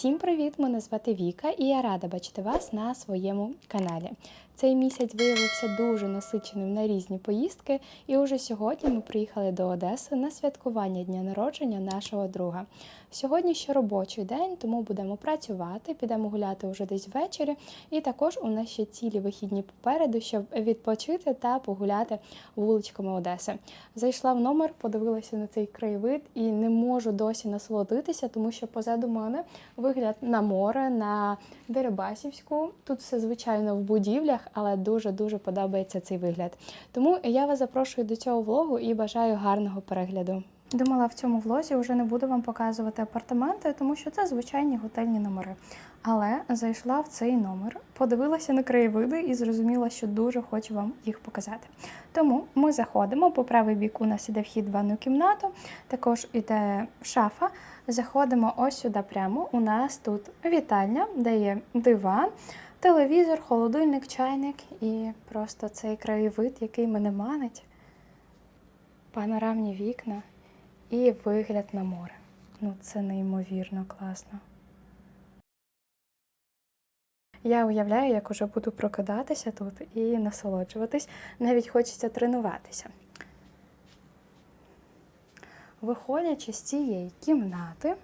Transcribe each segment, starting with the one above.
Всім привіт! Мене звати Віка, і я рада бачити вас на своєму каналі. Цей місяць виявився дуже насиченим на різні поїздки, і уже сьогодні ми приїхали до Одеси на святкування дня народження нашого друга. Сьогодні ще робочий день, тому будемо працювати, підемо гуляти вже десь ввечері. І також у нас ще цілі вихідні попереду, щоб відпочити та погуляти вуличками Одеси. Зайшла в номер, подивилася на цей краєвид і не можу досі насолодитися, тому що позаду мене вигляд на море, на Дерибасівську. Тут все звичайно в будівлях, але дуже дуже подобається цей вигляд. Тому я вас запрошую до цього влогу і бажаю гарного перегляду. Думала, в цьому влозі вже не буду вам показувати апартаменти, тому що це звичайні готельні номери. Але зайшла в цей номер, подивилася на краєвиди і зрозуміла, що дуже хочу вам їх показати. Тому ми заходимо. По правий бік у нас іде вхід в ванну кімнату, також іде шафа. Заходимо ось сюди прямо. У нас тут вітальня, де є диван, телевізор, холодильник, чайник і просто цей краєвид, який мене манить. Панорамні вікна і вигляд на море. Ну, це неймовірно класно. Я уявляю, як уже буду прокидатися тут і насолоджуватись. Навіть хочеться тренуватися. Виходячи з цієї кімнати,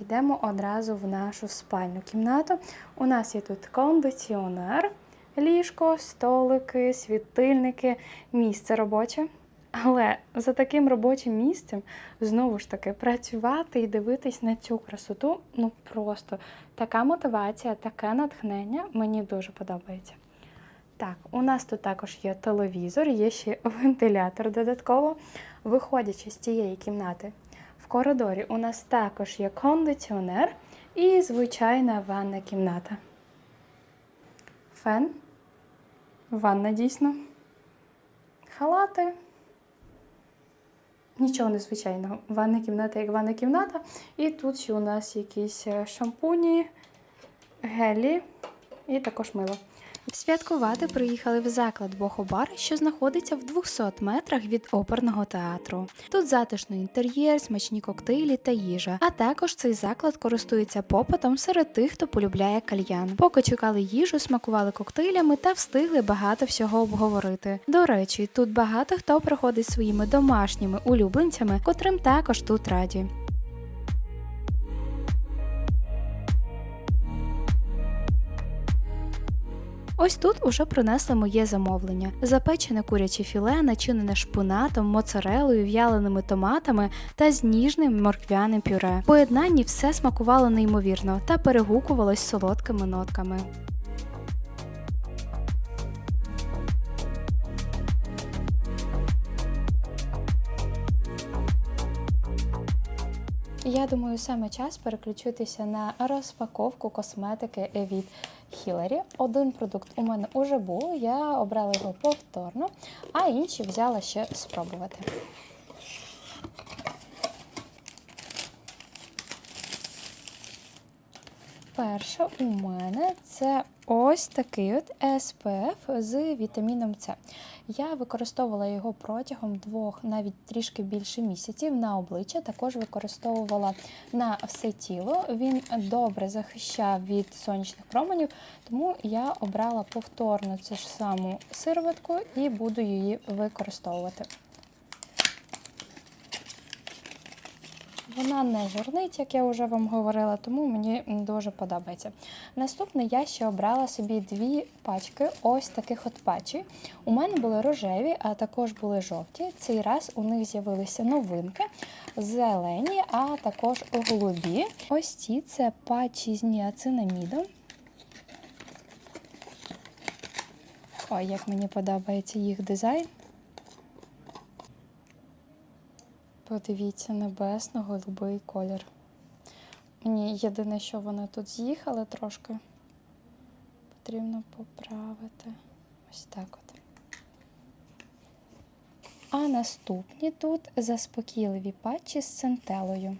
йдемо одразу в нашу спальну кімнату. У нас є тут кондиціонер, ліжко, столики, світильники, місце робоче. Але за таким робочим місцем знову ж таки працювати і дивитись на цю красоту ну просто така мотивація, таке натхнення мені дуже подобається. Так, у нас тут також є телевізор, є ще вентилятор додатково. Виходячи з цієї кімнати, коридорі у нас також є кондиціонер і звичайна ванна кімната. Фен, ванна дійсно, халати. Нічого незвичайного. Ванна кімната як ванна кімната. І тут ще у нас якісь е, шампуні, гелі і також мило. Святкувати приїхали в заклад Бохобар, що знаходиться в 200 метрах від оперного театру. Тут затишний інтер'єр, смачні коктейлі та їжа. А також цей заклад користується попитом серед тих, хто полюбляє кальян. Поки чекали їжу, смакували коктейлями та встигли багато всього обговорити. До речі, тут багато хто приходить своїми домашніми улюбленцями, котрим також тут раді. Ось тут уже принесли моє замовлення: запечене куряче філе, начинене шпинатом, моцарелою, в'яленими томатами та з ніжним морквяним пюре. Поєднанні все смакувало неймовірно та перегукувалось солодкими нотками. Я думаю, саме час переключитися на розпаковку косметики від Хіларі. Один продукт у мене вже був, я обрала його повторно, а інші взяла ще спробувати. Перше у мене це ось такий от SPF з вітаміном С. Я використовувала його протягом двох, навіть трішки більше місяців на обличчя. Також використовувала на все тіло. Він добре захищав від сонячних променів, тому я обрала повторно цю ж саму сироватку і буду її використовувати. Вона не жирнить, як я вже вам говорила, тому мені дуже подобається. Наступне я ще обрала собі дві пачки ось таких от патчі. У мене були рожеві, а також були жовті. Цей раз у них з'явилися новинки, зелені, а також голубі. Ось ці це патчі з ніацинамідом. Ой, як мені подобається їх дизайн. Подивіться, небесно-голубий колір. Мені єдине, що вона тут з'їхала трошки. Потрібно поправити. Ось так от. А наступні тут заспокійливі патчі з центелою.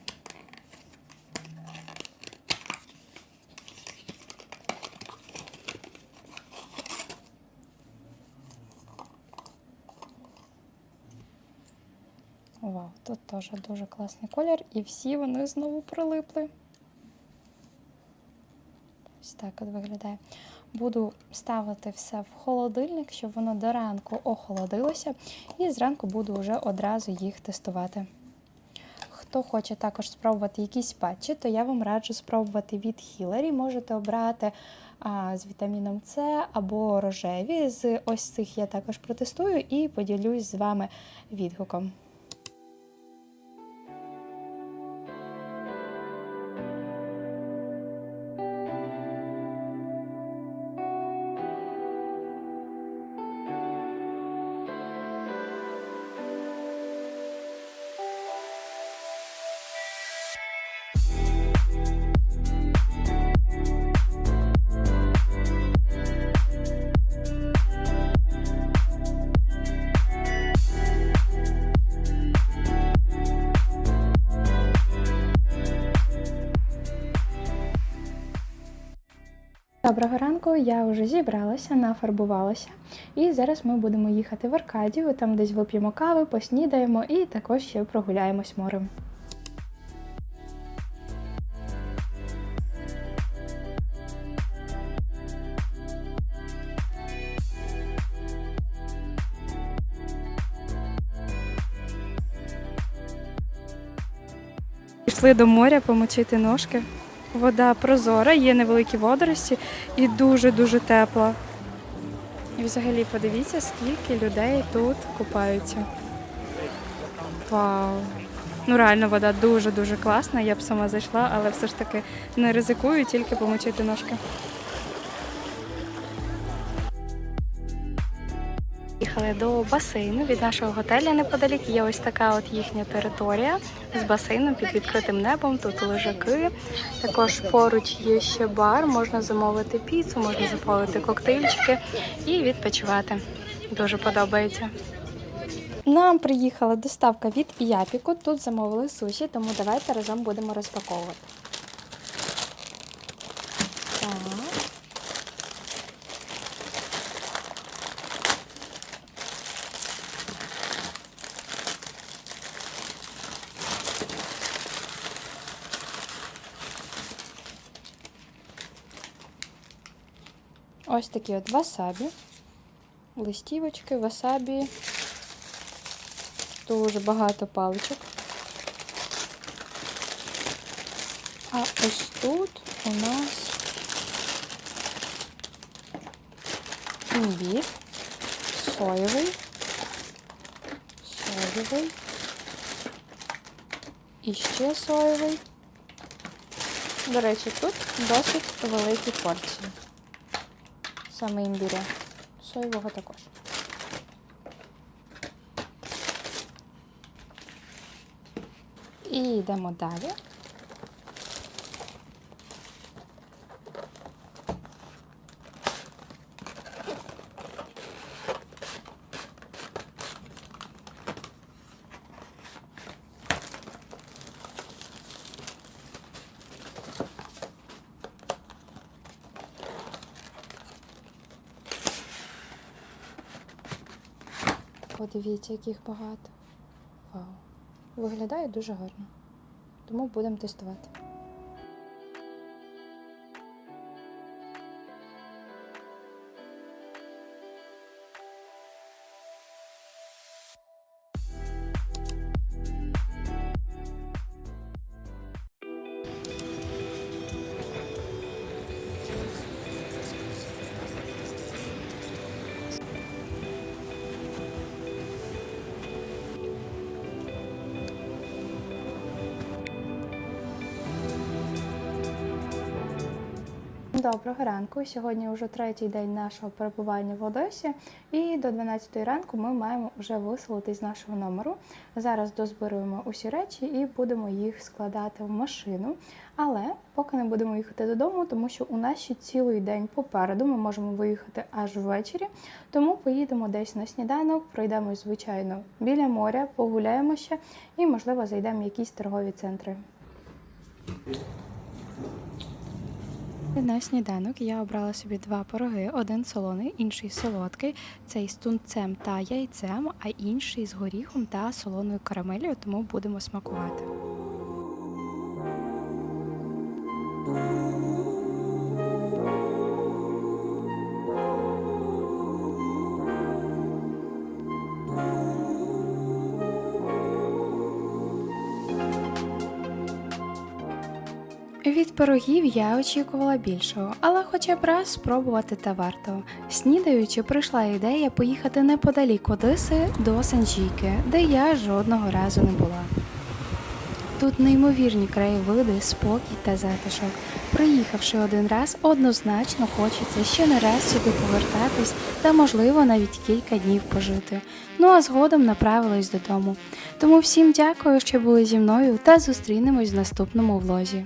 Вау, тут теж дуже класний колір, і всі вони знову прилипли. так от виглядає. Буду ставити все в холодильник, щоб воно до ранку охолодилося, і зранку буду вже одразу їх тестувати. Хто хоче також спробувати якісь патчі, то я вам раджу спробувати від Хіларі. Можете обрати а, з вітаміном С або рожеві. З ось цих я також протестую і поділюсь з вами відгуком. Доброго ранку, я вже зібралася, нафарбувалася, і зараз ми будемо їхати в Аркадію. Там десь вип'ємо кави, поснідаємо і також ще прогуляємось морем. Пішли до моря помочити ножки. Вода прозора, є невеликі водорості і дуже-дуже тепла. І взагалі подивіться, скільки людей тут купаються. Вау! Ну реально вода дуже-дуже класна. Я б сама зайшла, але все ж таки не ризикую, тільки помочити ножки. Їхали до басейну від нашого готелю неподалік. Є ось така от їхня територія з басейном під відкритим небом. Тут лежаки. Також поруч є ще бар, можна замовити піцу, можна замовити коктейльчики і відпочивати. Дуже подобається. Нам приїхала доставка від Япіку. Тут замовили суші, тому давайте разом будемо розпаковувати. Так. Ось такі от васабі, листівочки, васабі. Дуже багато паличок. А ось тут у нас імбір, соєвий, соєвий, і ще соєвий. До речі, тут досить великі порції саме імбіря. Соєвого також. І йдемо далі. Подивіться, яких багато. Вау. Виглядає дуже гарно. Тому будемо тестувати. Доброго ранку. Сьогодні вже третій день нашого перебування в Одесі, і до 12 ранку ми маємо вже виселити з нашого номеру. Зараз дозбируємо усі речі і будемо їх складати в машину. Але поки не будемо їхати додому, тому що у нас ще цілий день попереду. Ми можемо виїхати аж ввечері. Тому поїдемо десь на сніданок, пройдемо, звичайно, біля моря, погуляємо ще і, можливо, зайдемо в якісь торгові центри. На сніданок я обрала собі два пироги: один солоний, інший солодкий. Цей з тунцем та яйцем, а інший з горіхом та солоною карамелью, тому будемо смакувати. Від пирогів я очікувала більшого, але хоча б раз спробувати та варто. Снідаючи, прийшла ідея поїхати неподалік Одеси до Санжійки, де я жодного разу не була. Тут неймовірні краєвиди, спокій та затишок. Приїхавши один раз, однозначно хочеться ще не раз сюди повертатись та, можливо, навіть кілька днів пожити. Ну а згодом направилась додому. Тому всім дякую, що були зі мною та зустрінемось в наступному влозі.